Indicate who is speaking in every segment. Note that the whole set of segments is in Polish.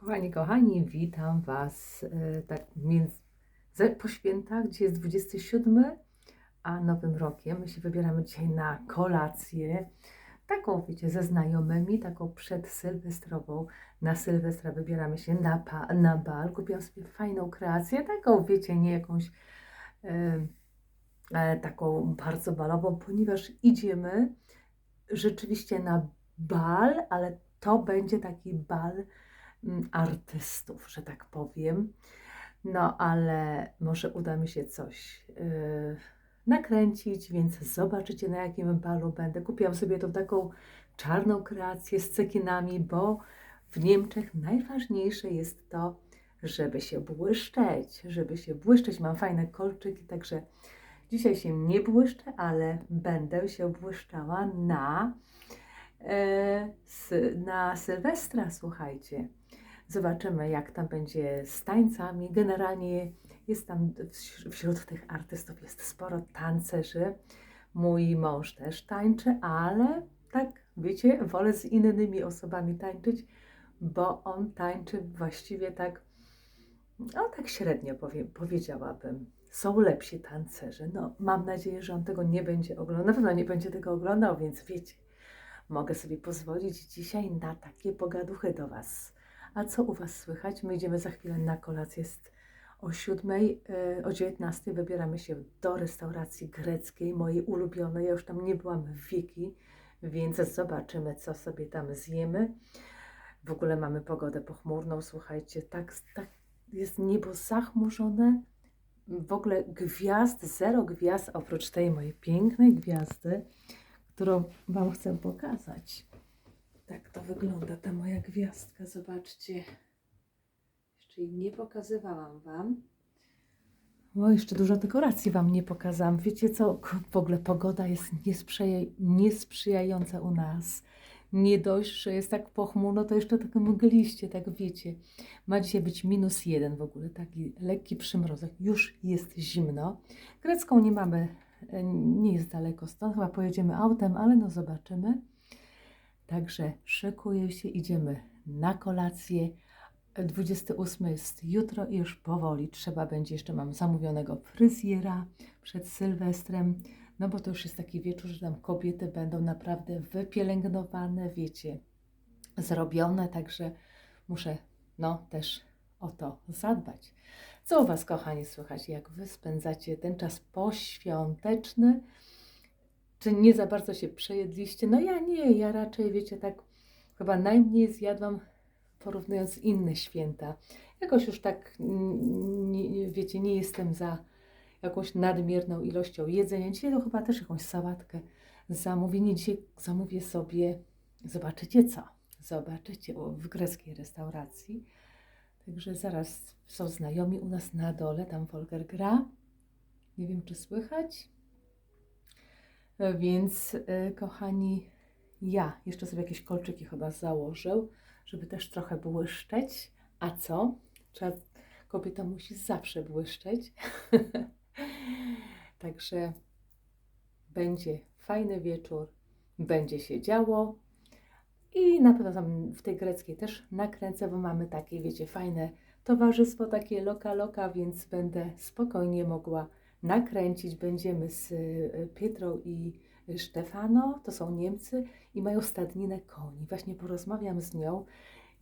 Speaker 1: Kochani, kochani, witam Was e, tak między, po świętach, gdzie jest 27, a Nowym Rokiem. My się wybieramy dzisiaj na kolację, taką wiecie, ze znajomymi, taką przedsylwestrową. Na Sylwestra wybieramy się na, pa, na bal. Kupiłam sobie fajną kreację, taką wiecie, nie jakąś e, e, taką bardzo balową, ponieważ idziemy rzeczywiście na bal, ale to będzie taki bal artystów, że tak powiem. No, ale może uda mi się coś yy, nakręcić, więc zobaczycie na jakim balu będę. Kupiłam sobie tą taką czarną kreację z cekinami, bo w Niemczech najważniejsze jest to, żeby się błyszczeć, żeby się błyszczeć. Mam fajne kolczyki, także dzisiaj się nie błyszczę, ale będę się błyszczała na, sy- na Sylwestra, słuchajcie. Zobaczymy, jak tam będzie z tańcami. Generalnie jest tam wś- wśród tych artystów jest sporo tancerzy. Mój mąż też tańczy, ale tak, wiecie, wolę z innymi osobami tańczyć, bo on tańczy właściwie tak, no tak średnio powie, powiedziałabym. Są lepsi tancerze. No, mam nadzieję, że on tego nie będzie oglądał. Na pewno nie będzie tego oglądał, więc wiecie, mogę sobie pozwolić dzisiaj na takie pogaduchy do Was. A co u Was słychać? My idziemy za chwilę na kolację. Jest o 7, o 19 wybieramy się do restauracji greckiej, mojej ulubionej. Ja już tam nie byłam w wieki, więc zobaczymy, co sobie tam zjemy. W ogóle mamy pogodę pochmurną, słuchajcie, tak, tak jest niebo zachmurzone. W ogóle gwiazd, zero gwiazd, oprócz tej mojej pięknej gwiazdy, którą Wam chcę pokazać. Tak to wygląda ta moja gwiazdka, zobaczcie. Jeszcze jej nie pokazywałam Wam. O, jeszcze dużo dekoracji Wam nie pokazałam. Wiecie co, w ogóle pogoda jest niesprzyja- niesprzyjająca u nas. Nie dość, że jest tak pochmurno, to jeszcze tak mgliście, tak wiecie. Ma dzisiaj być minus jeden w ogóle, taki lekki przymrozek. Już jest zimno. Grecką nie mamy, e, nie jest daleko stąd, chyba pojedziemy autem, ale no zobaczymy. Także szykuję się, idziemy na kolację. 28 jest jutro i już powoli trzeba będzie, jeszcze mam zamówionego fryzjera przed Sylwestrem, no bo to już jest taki wieczór, że tam kobiety będą naprawdę wypielęgnowane, wiecie, zrobione, także muszę no też o to zadbać. Co u Was, kochani, słychać, jak Wy spędzacie ten czas poświąteczny? Czy nie za bardzo się przejedliście? No ja nie, ja raczej, wiecie, tak chyba najmniej zjadłam porównując inne święta. Jakoś już tak, nie, wiecie, nie jestem za jakąś nadmierną ilością jedzenia. Dzisiaj to chyba też jakąś sałatkę zamówię. Nie, dzisiaj zamówię sobie, zobaczycie co? Zobaczycie w greckiej restauracji. Także zaraz są znajomi u nas na dole, tam Volker gra. Nie wiem, czy słychać. Więc, e, kochani, ja jeszcze sobie jakieś kolczyki chyba założę, żeby też trochę błyszczeć. A co? Trzeba, kobieta musi zawsze błyszczeć. Także będzie fajny wieczór, będzie się działo. I na pewno tam w tej greckiej też nakręcę, bo mamy takie, wiecie, fajne towarzystwo, takie loka loka, więc będę spokojnie mogła nakręcić. Będziemy z y, Pietrą i Stefano, to są Niemcy i mają stadninę koni. Właśnie porozmawiam z nią,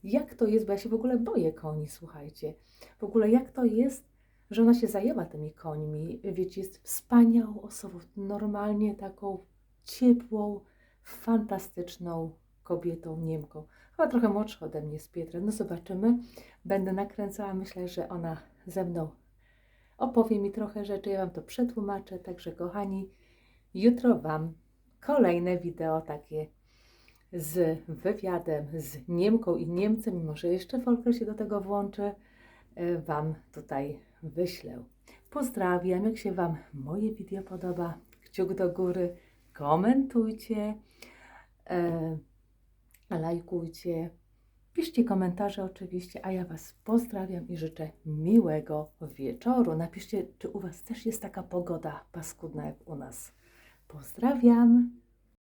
Speaker 1: jak to jest, bo ja się w ogóle boję koni, słuchajcie. W ogóle jak to jest, że ona się zajęła tymi końmi. Wiecie, jest wspaniałą osobą, normalnie taką ciepłą, fantastyczną kobietą, Niemką. Chyba trochę młodsza ode mnie z Pietrem. No zobaczymy. Będę nakręcała. Myślę, że ona ze mną opowie mi trochę rzeczy. Ja Wam to przetłumaczę. Także kochani, jutro Wam kolejne wideo takie z wywiadem z Niemką i Niemcem, mimo że jeszcze Volker się do tego włączy, e, Wam tutaj wyślę. Pozdrawiam, jak się Wam moje wideo podoba, kciuk do góry, komentujcie, e, lajkujcie, piszcie komentarze oczywiście, a ja Was pozdrawiam i życzę miłego wieczoru. Napiszcie, czy u Was też jest taka pogoda paskudna jak u nas. Pozdrawiam.